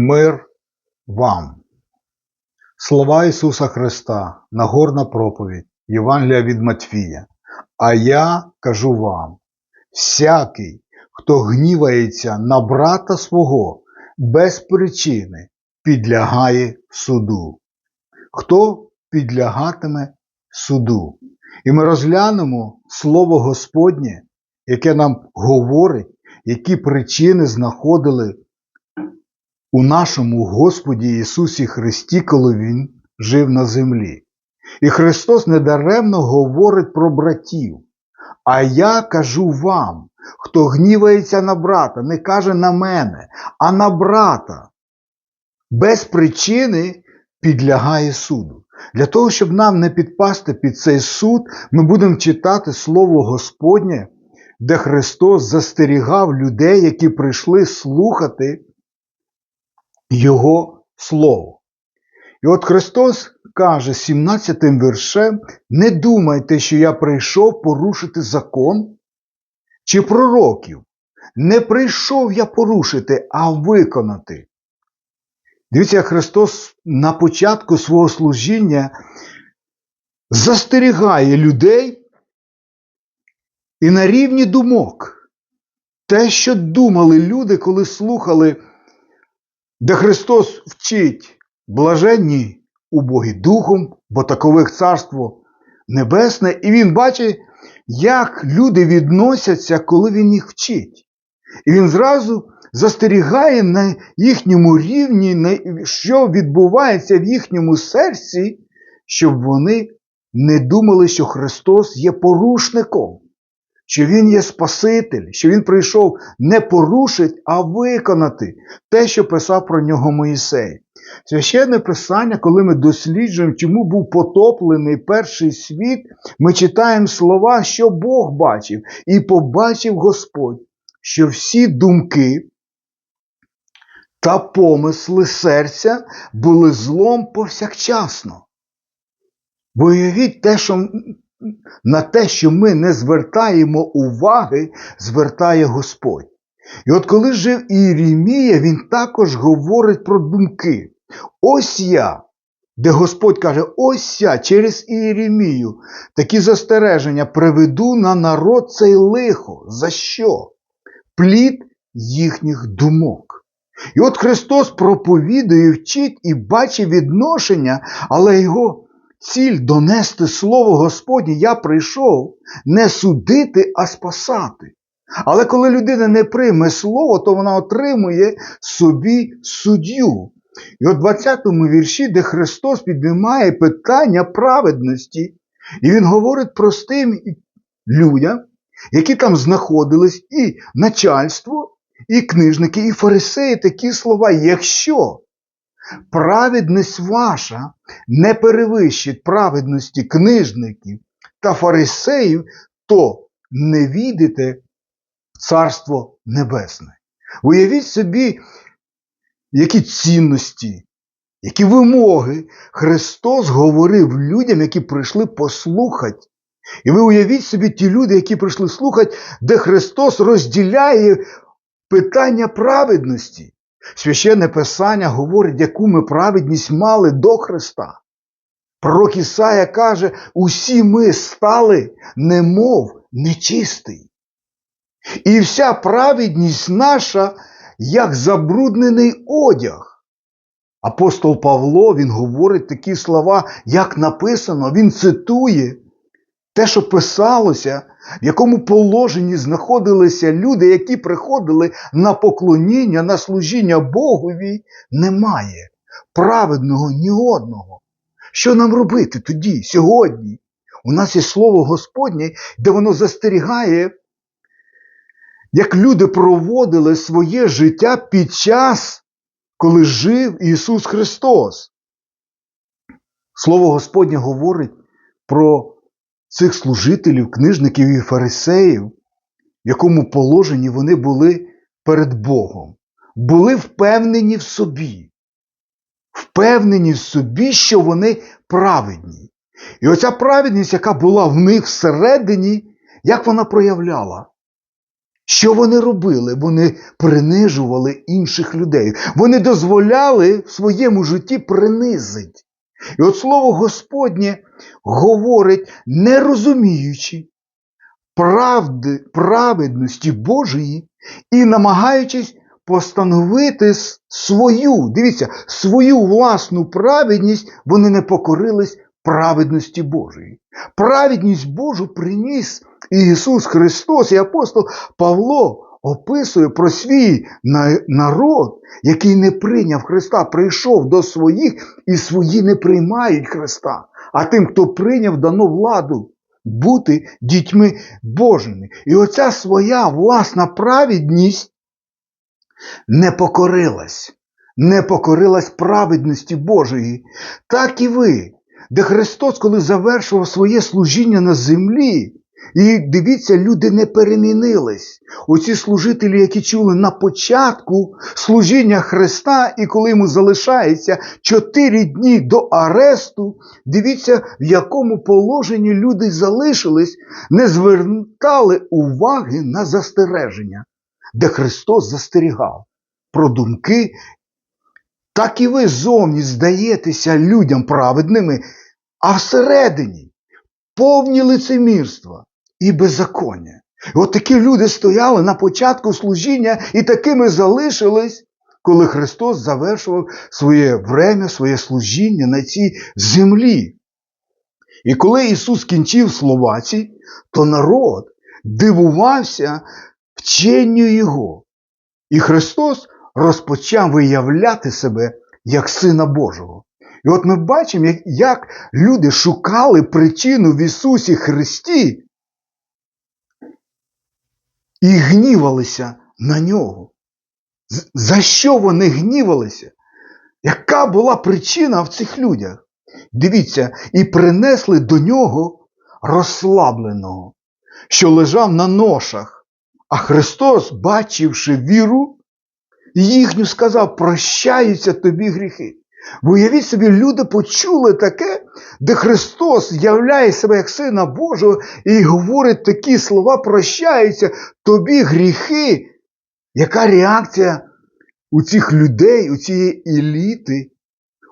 Мир вам. Слова Ісуса Христа, Нагорна проповідь, Євангелія від Матфія. А я кажу вам: всякий, хто гнівається на брата свого без причини, підлягає суду. Хто підлягатиме суду? І ми розглянемо Слово Господнє, яке нам говорить, які причини знаходили у нашому Господі Ісусі Христі, коли Він жив на землі. І Христос недаремно говорить про братів. А я кажу вам, хто гнівається на брата, не каже на мене, а на брата, без причини підлягає суду. Для того, щоб нам не підпасти під цей суд, ми будемо читати Слово Господнє, де Христос застерігав людей, які прийшли слухати Його Слово. І от Христос каже 17 віршем: не думайте, що я прийшов порушити закон чи пророків. Не прийшов я порушити, а виконати. Дивіться, Христос на початку свого служіння застерігає людей і на рівні думок. Те, що думали люди, коли слухали, де Христос вчить блаженні убогі духом, бо такових царство небесне, і Він бачить, як люди відносяться, коли Він їх вчить. І він зразу застерігає на їхньому рівні, що відбувається в їхньому серці, щоб вони не думали, що Христос є порушником, що Він є Спаситель, що Він прийшов не порушити, а виконати те, що писав про нього Моїсей. Священне Писання, коли ми досліджуємо, чому був потоплений перший світ, ми читаємо слова, що Бог бачив, і побачив Господь, що всі думки та помисли серця були злом повсякчасно. Бо уявіть те, що на те, що ми не звертаємо уваги, звертає Господь. І от коли жив Іеремія, він також говорить про думки. Ось я, де Господь каже, ось я через Іеремію такі застереження приведу на народ цей лихо. За що? Плід їхніх думок. І от Христос проповідує, вчить і бачить відношення, але його ціль донести Слово Господнє, я прийшов не судити, а спасати. Але коли людина не прийме слово, то вона отримує собі суддю. І от 20-му вірші, де Христос піднімає питання праведності, і Він говорить простим людям, які там знаходились, і начальство, і книжники, і фарисеї такі слова, якщо праведність ваша не перевищить праведності книжників та фарисеїв, то не війдете в Царство Небесне. Уявіть собі, які цінності, які вимоги Христос говорив людям, які прийшли послухати. І ви уявіть собі ті люди, які прийшли слухати, де Христос розділяє питання праведності. Священне Писання говорить, яку ми праведність мали до Христа. Пророк Ісая каже, усі ми стали, немов нечистий. І вся праведність наша, як забруднений одяг. Апостол Павло, він говорить такі слова, як написано, він цитує те, що писалося, в якому положенні знаходилися люди, які приходили на поклоніння, на служіння Богові, немає праведного ні одного. Що нам робити тоді, сьогодні? У нас є слово Господнє, де воно застерігає, як люди проводили своє життя під час, коли жив Ісус Христос. Слово Господнє говорить про цих служителів, книжників і фарисеїв, в якому положенні вони були перед Богом, були впевнені в собі, впевнені в собі, що вони праведні. І оця праведність, яка була в них всередині, як вона проявляла? Що вони робили? Вони принижували інших людей. Вони дозволяли в своєму житті принизити. І от слово Господнє говорить, не розуміючи правди, праведності Божої і намагаючись постановити свою, дивіться, свою власну праведність, вони не покорились праведності Божої. Праведність Божу приніс Ісус Христос і апостол Павло описує про свій народ, який не прийняв Христа, прийшов до своїх, і свої не приймають Христа. А тим, хто прийняв, дано владу бути дітьми Божими. І оця своя власна праведність не покорилась, не покорилась праведності Божої. Так і ви, де Христос, коли завершував своє служіння на землі, і дивіться, люди не перемінились. Оці служителі, які чули на початку служіння Христа, і коли йому залишається чотири дні до аресту, дивіться, в якому положенні люди залишились, не звертали уваги на застереження, де Христос застерігав про думки. Так і ви зовні здаєтеся людям праведними, а всередині повні лицемірства і беззаконня. І от такі люди стояли на початку служіння і такими залишились, коли Христос завершував своє время, своє служіння на цій землі. І коли Ісус кінчив слова ці, то народ дивувався вченню Його. І Христос розпочав виявляти себе як Сина Божого. І от ми бачимо, як люди шукали причину в Ісусі Христі і гнівалися на нього. За що вони гнівалися? Яка була причина в цих людях? Дивіться, і принесли до нього розслабленого, що лежав на ношах. А Христос, бачивши віру, їхню сказав: прощаються тобі гріхи. Ви уявіть собі, люди почули таке, де Христос являє себе як Сина Божого і говорить такі слова, прощаються тобі гріхи. Яка реакція у цих людей, у цієї еліти,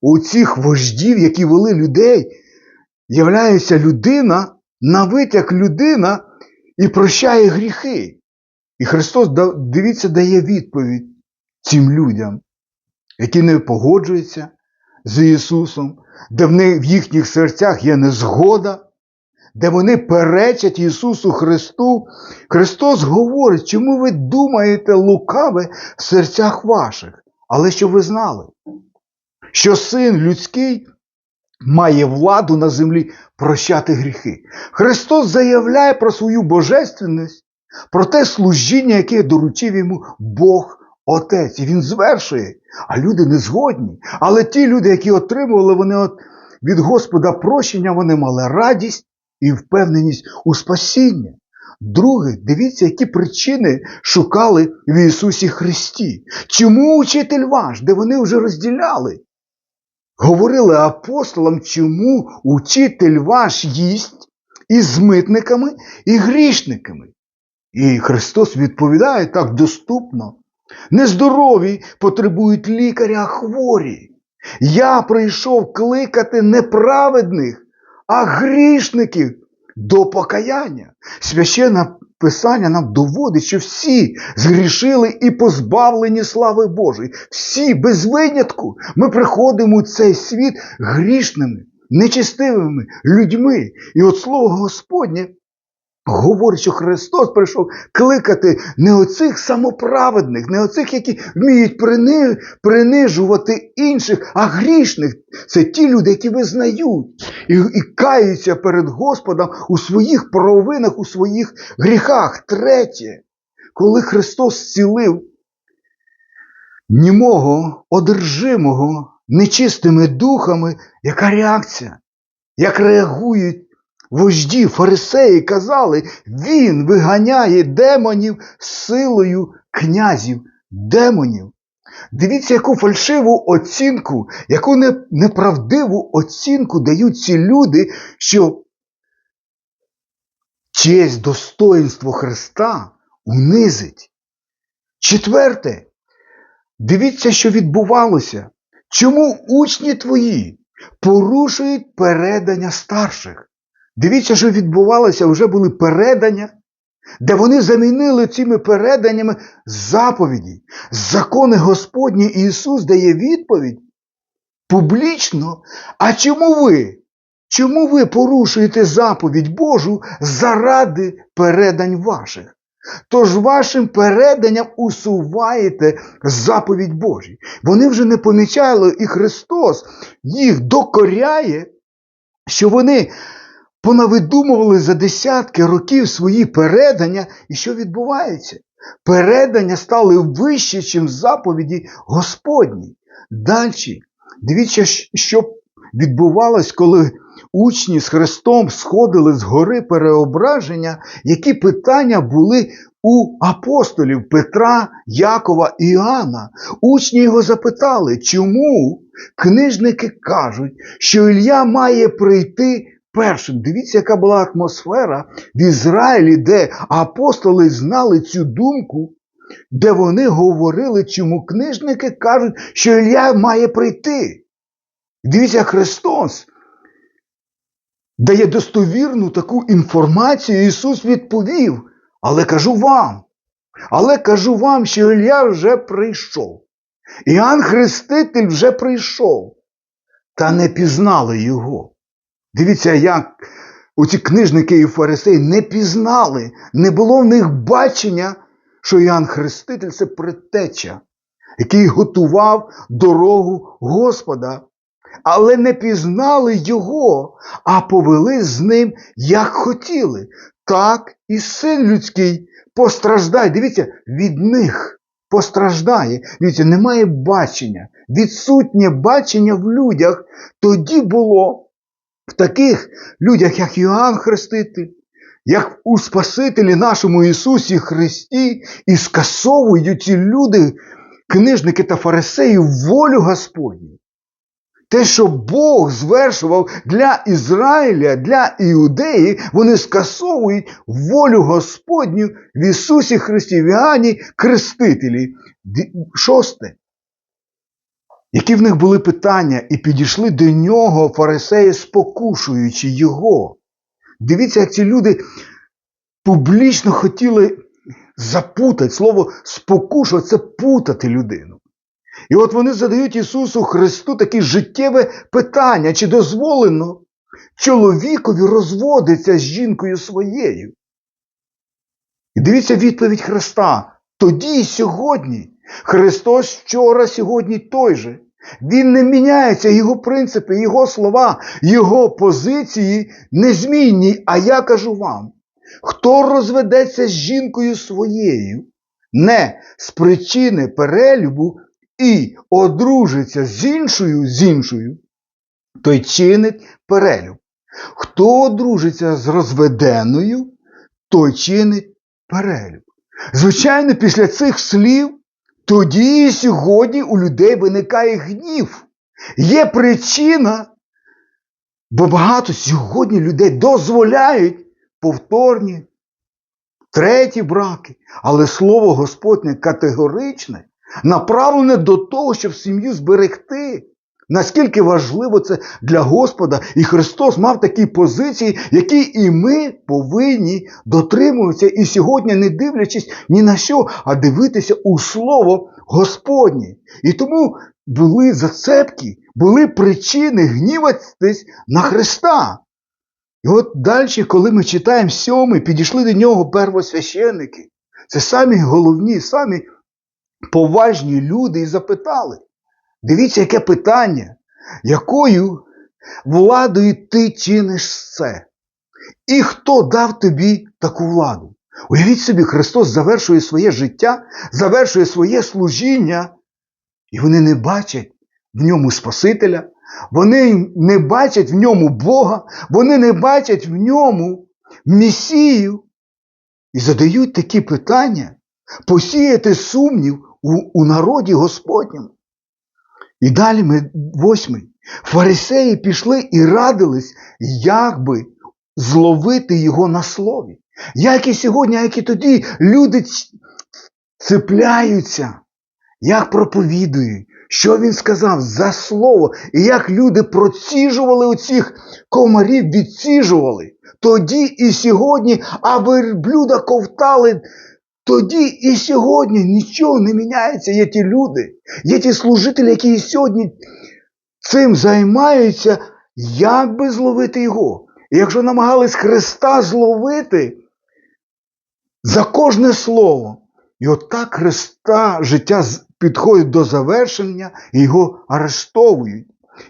у цих вождів, які вели людей, являється людина, на як людина, і прощає гріхи. І Христос, дивіться, дає відповідь цим людям, які не погоджуються з Ісусом, де в них- в їхніх серцях є незгода, де вони перечать Ісусу Христу. Христос говорить, чому ви думаєте лукаве в серцях ваших, але щоб ви знали, що син людський має владу на землі прощати гріхи. Христос заявляє про свою божественність, про те служіння, яке доручив йому Бог Отець. І він звершує, а люди не згодні. Але ті люди, які отримували вони від Господа прощення, вони мали радість і впевненість у спасіння. Друге, дивіться, які причини шукали в Ісусі Христі. Чому учитель ваш, де вони вже розділяли? Говорили апостолам, чому учитель ваш їсть із митниками і грішниками. І Христос відповідає так доступно. Нездорові потребують лікаря, а хворі. Я прийшов кликати неправедних, а грішників до покаяння. Священне Писання нам доводить, що всі згрішили і позбавлені слави Божої. Всі без винятку. Ми приходимо у цей світ грішними, нечистивими людьми. І от слово Господнє говорить, що Христос прийшов кликати не оцих самоправедних, не оцих, які вміють принижувати інших, а грішних. Це ті люди, які визнають і, і каються перед Господом у своїх провинах, у своїх гріхах. Третє, коли Христос зцілив німого, одержимого нечистими духами, яка реакція? Як реагують вожді, фарисеї казали, він виганяє демонів силою князів, демонів. Дивіться, яку фальшиву оцінку, яку неправдиву оцінку дають ці люди, що честь, достоїнство Христа унизить. Четверте, дивіться, що відбувалося. Чому учні твої порушують передання старших? Дивіться, що відбувалося, вже були передання, де вони замінили цими переданнями заповіді, закони Господні Ісус дає відповідь публічно. А чому ви? Чому ви порушуєте заповідь Божу заради передань ваших? Тож вашим переданням усуваєте заповідь Божі. Вони вже не помічали, і Христос їх докоряє, що вони понавидумували за десятки років свої передання, і що відбувається? Передання стали вище, ніж заповіді Господні. Далі, дивіться, що відбувалось, коли учні з Христом сходили з гори переображення, які питання були у апостолів Петра, Якова і Іоанна. Учні його запитали, чому книжники кажуть, що Ілля має прийти першим. Дивіться, яка була атмосфера в Ізраїлі, де апостоли знали цю думку, де вони говорили, чому книжники кажуть, що Ілля має прийти. Дивіться, Христос дає достовірну таку інформацію. Ісус відповів, але кажу вам, але кажу вам, що Ілля вже прийшов. Іоанн Хреститель вже прийшов, та не пізнали його. Дивіться, як оці книжники і фарисеї не пізнали, не було в них бачення, що Іоанн Хреститель це предтеча, який готував дорогу Господа. Але не пізнали його, а повели з ним, як хотіли. Так і син людський постраждає. Дивіться, від них постраждає. Дивіться, немає бачення, відсутнє бачення в людях. Тоді було в таких людях, як Йоанн Хреститель, як у Спасителі нашому Ісусі Христі, і скасовують ці люди, книжники та фарисеї, волю Господню. Те, що Бог звершував для Ізраїля, для Іудеї, вони скасовують волю Господню в Ісусі Христі, в Іоанні Крестителі. Шосте. Які в них були питання, і підійшли до нього фарисеї, спокушуючи його. Дивіться, як ці люди публічно хотіли запутати. Слово спокушувати це путати людину. І от вони задають Ісусу Христу таке життєве питання, чи дозволено чоловікові розводиться з жінкою своєю. І дивіться відповідь Христа. Тоді і сьогодні. Христос вчора, сьогодні той же. Він не міняється, його принципи, його слова, його позиції незмінні. А я кажу вам, хто розведеться з жінкою своєю, не з причини перелюбу і одружиться з іншою з іншою, той чинить перелюб. Хто одружиться з розведеною, той чинить перелюб. Звичайно, після цих слів тоді і сьогодні у людей виникає гнів. Є причина, бо багато сьогодні людей дозволяють повторні, треті браки, але слово Господнє категоричне направлене до того, щоб сім'ю зберегти. Наскільки важливо це для Господа, і Христос мав такі позиції, які і ми повинні дотримуватися. І сьогодні, не дивлячись ні на що, а дивитися у Слово Господнє. І тому були зацепки, були причини гніватись на Христа. І от далі, коли ми читаємо сьомий, підійшли до нього первосвященники. Це самі головні, самі поважні люди і запитали. Дивіться, яке питання, якою владою ти чиниш це? І хто дав тобі таку владу? Уявіть собі, Христос завершує своє життя, завершує своє служіння, і вони не бачать в ньому Спасителя, вони не бачать в ньому Бога, вони не бачать в ньому Месію. І задають такі питання, посіяти сумнів у, у народі Господньому. І далі ми восьмий. Фарисеї пішли і радились, як би зловити його на слові. Як і сьогодні, як і тоді, люди цепляються, як проповідують, що він сказав за слово, і як люди проціжували оцих комарів, відціжували. Тоді і сьогодні, а верблюда ковтали. Тоді і сьогодні нічого не міняється. Є ті люди, є ті служителі, які і сьогодні цим займаються, як би зловити його. І якщо намагались Христа зловити за кожне слово, і отак Христа життя підходить до завершення, і його арештовують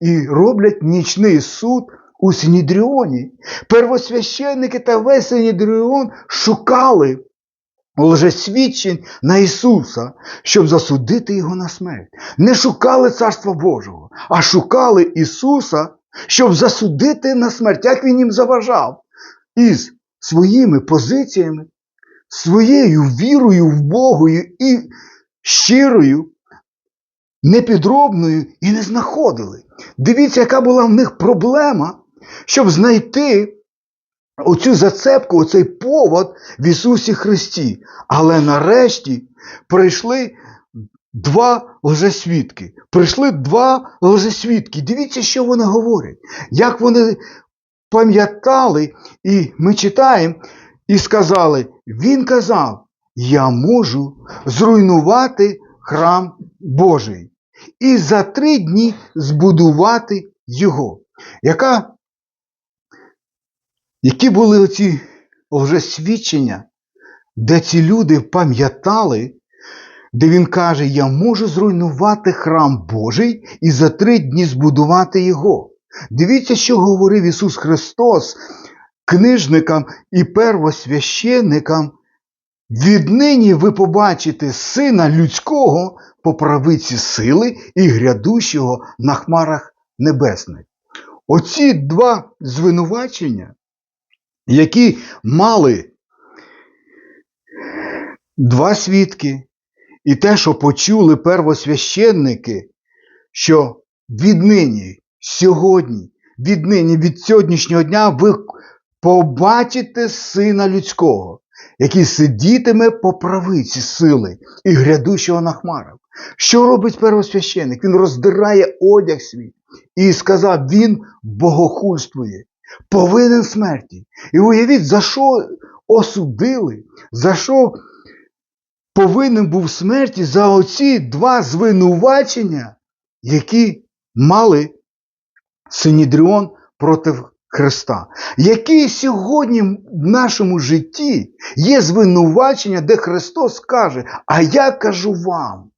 і роблять нічний суд у Синідріоні. Первосвященники та весь Синідріон шукали лжесвідчень на Ісуса, щоб засудити його на смерть. Не шукали Царства Божого, а шукали Ісуса, щоб засудити на смерть, як Він їм заважав, із своїми позиціями, своєю вірою в Богою і щирою, непідробною і не знаходили. Дивіться, яка була в них проблема, щоб знайти оцю зацепку, оцей повод в Ісусі Христі. Але нарешті прийшли два лжесвідки. Прийшли два лжесвідки. Дивіться, що вони говорять, як вони пам'ятали, і ми читаємо, і сказали: Він казав, я можу зруйнувати храм Божий і за три дні збудувати його. Яка які були оці лжесвідчення, де ці люди пам'ятали, де він каже, я можу зруйнувати храм Божий і за три дні збудувати його. Дивіться, що говорив Ісус Христос книжникам і первосвященникам. Віднині ви побачите Сина Людського по правиці сили і грядущого на хмарах небесних. Оці два звинувачення, які мали два свідки, і те, що почули первосвященники, що віднині, сьогодні, віднині, від сьогоднішнього дня ви побачите Сина Людського, який сидітиме по правиці сили і грядущого на хмарах. Що робить первосвященник? Він роздирає одяг свій і сказав: Він богохульствує, повинен смерті. І уявіть, за що осудили, за що повинен був смерті за оці два звинувачення, які мали Синідріон проти Христа. Які сьогодні в нашому житті є звинувачення, де Христос каже, а я кажу вам,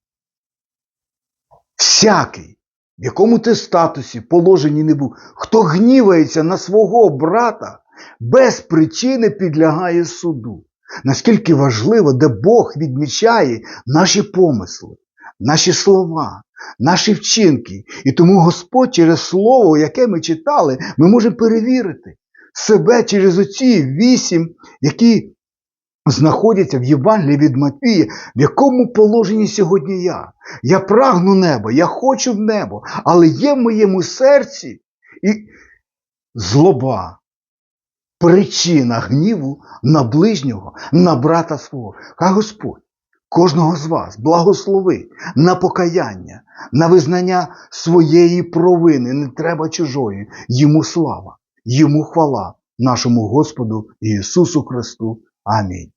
всякий, в якому ти статусі, положенні не був, хто гнівається на свого брата, без причини підлягає суду. Наскільки важливо, де Бог відмічає наші помисли, наші слова, наші вчинки. І тому Господь через Слово, яке ми читали, ми можемо перевірити себе через оці вісім, які знаходяться в Євангелії від Матвія, в якому положенні сьогодні я. Я прагну неба, я хочу в небо, але є в моєму серці і злоба, причина гніву на ближнього, на брата свого. Хай Господь кожного з вас благослови на покаяння, на визнання своєї провини, не треба чужої. Йому слава, йому хвала, нашому Господу Ісусу Христу. Амінь.